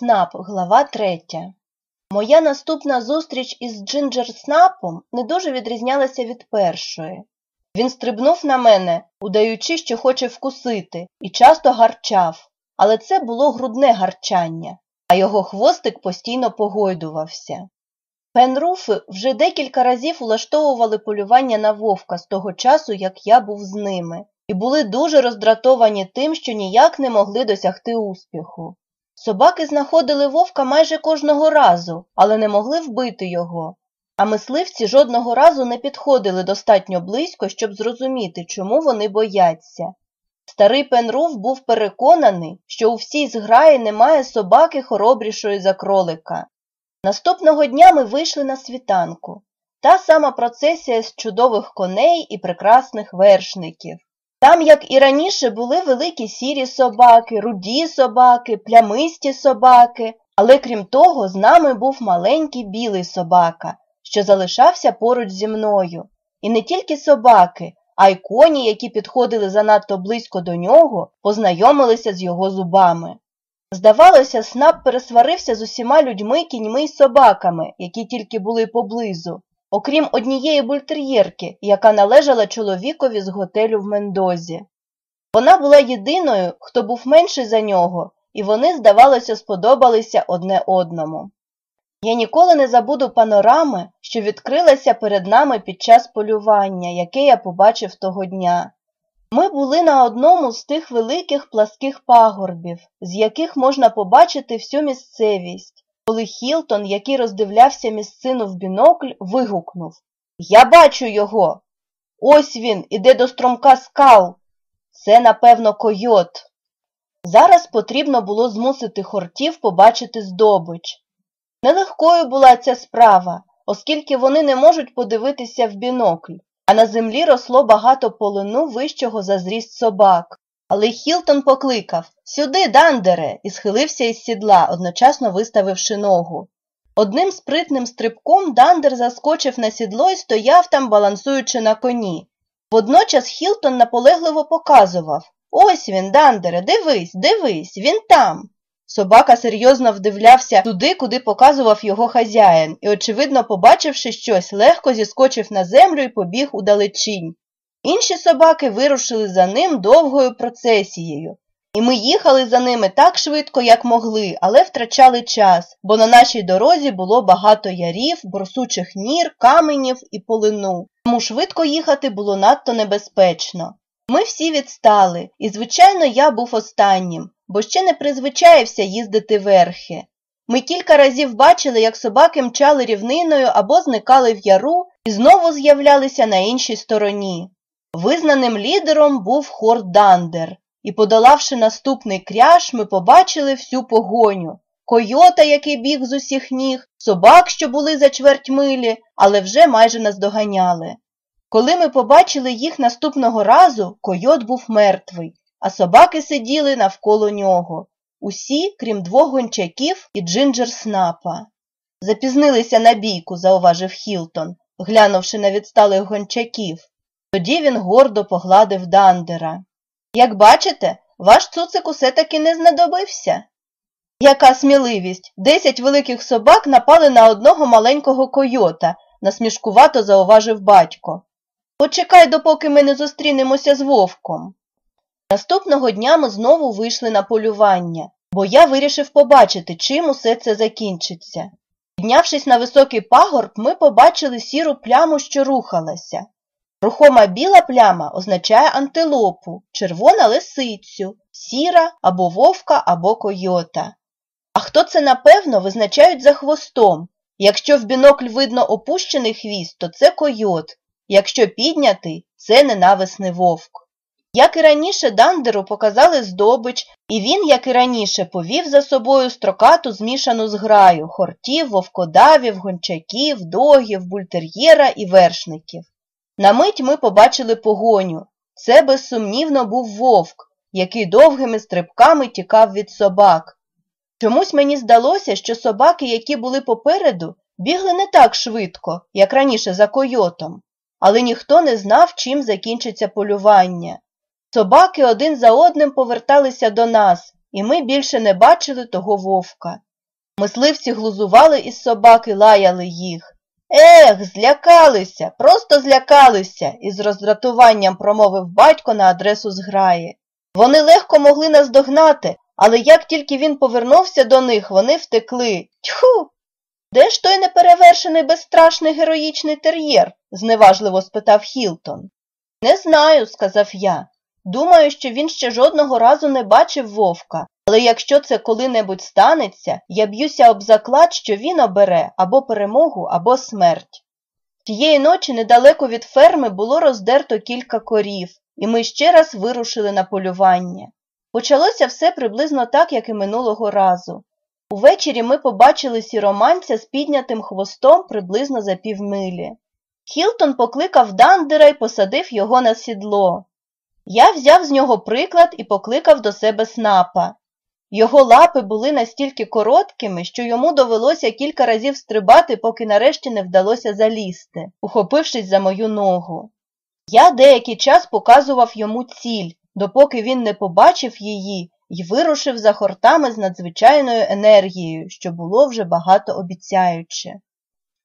Снап, глава третя. Моя наступна зустріч із Джинджер Снапом не дуже відрізнялася від першої. Він стрибнув на мене, удаючи, що хоче вкусити, і часто гарчав, але це було грудне гарчання, а його хвостик постійно погойдувався. Пенруфи вже декілька разів улаштовували полювання на вовка з того часу, як я був з ними, і були дуже роздратовані тим, що ніяк не могли досягти успіху. Собаки знаходили вовка майже кожного разу, але не могли вбити його, а мисливці жодного разу не підходили достатньо близько, щоб зрозуміти, чому вони бояться. Старий Пенруф був переконаний, що у всій зграї немає собаки хоробрішої за кролика. Наступного дня ми вийшли на світанку. Та сама процесія з чудових коней і прекрасних вершників. Там, як і раніше, були великі сірі собаки, руді собаки, плямисті собаки, але крім того, з нами був маленький білий собака, що залишався поруч зі мною. І не тільки собаки, а й коні, які підходили занадто близько до нього, познайомилися з його зубами. Здавалося, снап пересварився з усіма людьми, кіньми й собаками, які тільки були поблизу, окрім однієї бультер'єрки, яка належала чоловікові з готелю в Мендозі. Вона була єдиною, хто був менший за нього, і вони, здавалося, сподобалися одне одному. Я ніколи не забуду панорами, що відкрилася перед нами під час полювання, яке я побачив того дня. Ми були на одному з тих великих пласких пагорбів, з яких можна побачити всю місцевість, коли Хілтон, який роздивлявся місцину в бінокль, вигукнув Я бачу його. Ось він іде до струмка скал. Це, напевно, койот. Зараз потрібно було змусити хортів побачити здобич. Нелегкою була ця справа, оскільки вони не можуть подивитися в бінокль, а на землі росло багато полину вищого за зріст собак. Але Хілтон покликав Сюди, Дандере, і схилився із сідла, одночасно виставивши ногу. Одним спритним стрибком Дандер заскочив на сідло і стояв там, балансуючи на коні. Водночас Хілтон наполегливо показував Ось він, Дандере, дивись, дивись, він там. Собака серйозно вдивлявся туди, куди показував його хазяїн, і, очевидно, побачивши щось, легко зіскочив на землю і побіг у далечінь. Інші собаки вирушили за ним довгою процесією, і ми їхали за ними так швидко, як могли, але втрачали час, бо на нашій дорозі було багато ярів, бросучих нір, каменів і полину. Тому швидко їхати було надто небезпечно. Ми всі відстали, і, звичайно, я був останнім, бо ще не призвичаєвся їздити верхи. Ми кілька разів бачили, як собаки мчали рівниною або зникали в яру і знову з'являлися на іншій стороні. Визнаним лідером був Хорд Дандер, і, подолавши наступний кряж, ми побачили всю погоню койота, який біг з усіх ніг, собак, що були за чверть милі, але вже майже наздоганяли. Коли ми побачили їх наступного разу, койот був мертвий, а собаки сиділи навколо нього. Усі, крім двох гончаків і Джинджер Снапа. Запізнилися на бійку, зауважив Хілтон, глянувши на відсталих гончаків. Тоді він гордо погладив Дандера. Як бачите, ваш цуцик усе таки не знадобився. Яка сміливість! Десять великих собак напали на одного маленького койота, насмішкувато зауважив батько. Почекай, допоки ми не зустрінемося з вовком. Наступного дня ми знову вийшли на полювання, бо я вирішив побачити, чим усе це закінчиться. Піднявшись на високий пагорб, ми побачили сіру пляму, що рухалася. Рухома біла пляма означає антилопу, червона лисицю, сіра або вовка, або койота. А хто це напевно визначають за хвостом. Якщо в бінокль видно опущений хвіст, то це койот, якщо піднятий це ненависний вовк. Як і раніше Дандеру показали здобич, і він, як і раніше, повів за собою строкату змішану зграю хортів, вовкодавів, гончаків, догів, бультер'єра і вершників. На мить ми побачили погоню. Це безсумнівно був вовк, який довгими стрибками тікав від собак. Чомусь мені здалося, що собаки, які були попереду, бігли не так швидко, як раніше за койотом, але ніхто не знав, чим закінчиться полювання. Собаки один за одним поверталися до нас, і ми більше не бачили того вовка. Мисливці глузували із собаки, лаяли їх. Ех, злякалися, просто злякалися, із роздратуванням промовив батько на адресу зграї. Вони легко могли нас догнати, але як тільки він повернувся до них, вони втекли. Тьху! Де ж той неперевершений безстрашний героїчний тер'єр? зневажливо спитав Хілтон. Не знаю, сказав я. Думаю, що він ще жодного разу не бачив вовка, але якщо це коли-небудь станеться, я б'юся об заклад, що він обере або перемогу, або смерть. Тієї ночі недалеко від ферми було роздерто кілька корів, і ми ще раз вирушили на полювання. Почалося все приблизно так, як і минулого разу. Увечері ми побачили сіроманця з піднятим хвостом приблизно за півмилі. Хілтон покликав Дандера і посадив його на сідло. Я взяв з нього приклад і покликав до себе снапа. Його лапи були настільки короткими, що йому довелося кілька разів стрибати, поки нарешті не вдалося залізти, ухопившись за мою ногу. Я деякий час показував йому ціль, допоки він не побачив її і вирушив за хортами з надзвичайною енергією, що було вже багато обіцяюче.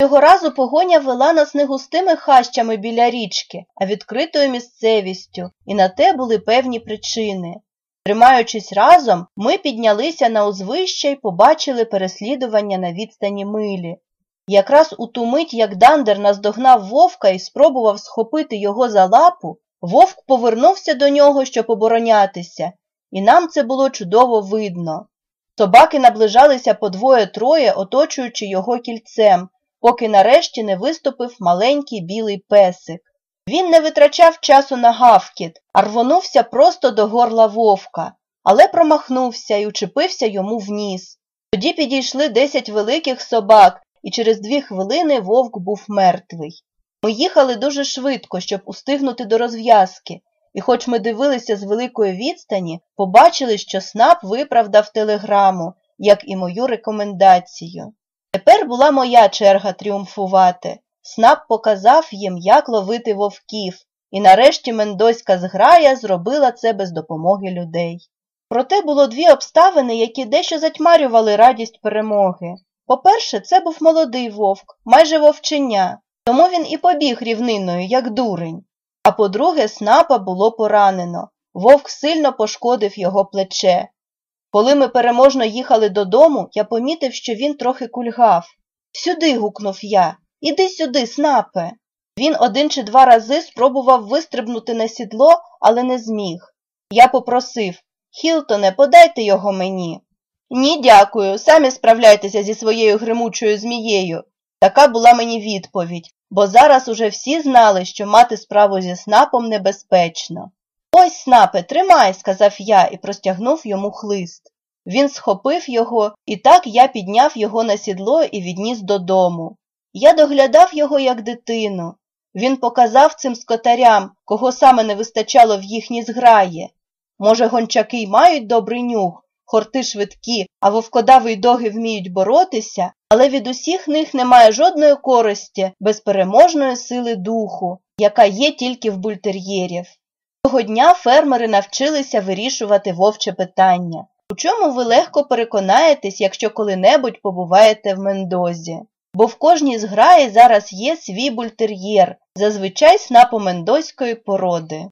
Цього разу погоня вела нас не густими хащами біля річки, а відкритою місцевістю, і на те були певні причини. Тримаючись разом, ми піднялися на узвище і побачили переслідування на відстані милі. Якраз у ту мить, як Дандер наздогнав вовка і спробував схопити його за лапу, вовк повернувся до нього, щоб оборонятися, і нам це було чудово видно. Собаки наближалися по двоє-троє, оточуючи його кільцем, поки нарешті не виступив маленький білий песик. Він не витрачав часу на гавкіт, а рвонувся просто до горла вовка, але промахнувся і учепився йому в ніс. Тоді підійшли десять великих собак, і через дві хвилини вовк був мертвий. Ми їхали дуже швидко, щоб устигнути до розв'язки, і, хоч ми дивилися з великої відстані, побачили, що снап виправдав телеграму, як і мою рекомендацію. Тепер була моя черга тріумфувати. Снап показав їм, як ловити вовків, і нарешті мендоська зграя зробила це без допомоги людей. Проте було дві обставини, які дещо затьмарювали радість перемоги. По-перше, це був молодий вовк, майже вовчення, тому він і побіг рівниною, як дурень. А по-друге, снапа було поранено. Вовк сильно пошкодив його плече. Коли ми переможно їхали додому, я помітив, що він трохи кульгав. Сюди. гукнув я. Іди сюди, снапе. Він один чи два рази спробував вистрибнути на сідло, але не зміг. Я попросив Хілтоне, подайте його мені. Ні, дякую, самі справляйтеся зі своєю гримучою змією. Така була мені відповідь, бо зараз уже всі знали, що мати справу зі снапом небезпечно. Ось, снапе, тримай, сказав я і простягнув йому хлист. Він схопив його, і так я підняв його на сідло і відніс додому. Я доглядав його як дитину. Він показав цим скотарям, кого саме не вистачало в їхній зграї. Може, гончаки й мають добрий нюх, хорти швидкі, а вовкодавий доги вміють боротися, але від усіх них немає жодної користі, безпереможної сили духу, яка є тільки в бультер'єрів. Того дня фермери навчилися вирішувати вовче питання, у чому ви легко переконаєтесь, якщо коли-небудь побуваєте в Мендозі. Бо в кожній зграї зараз є свій бультер'єр, зазвичай снапомендоської породи.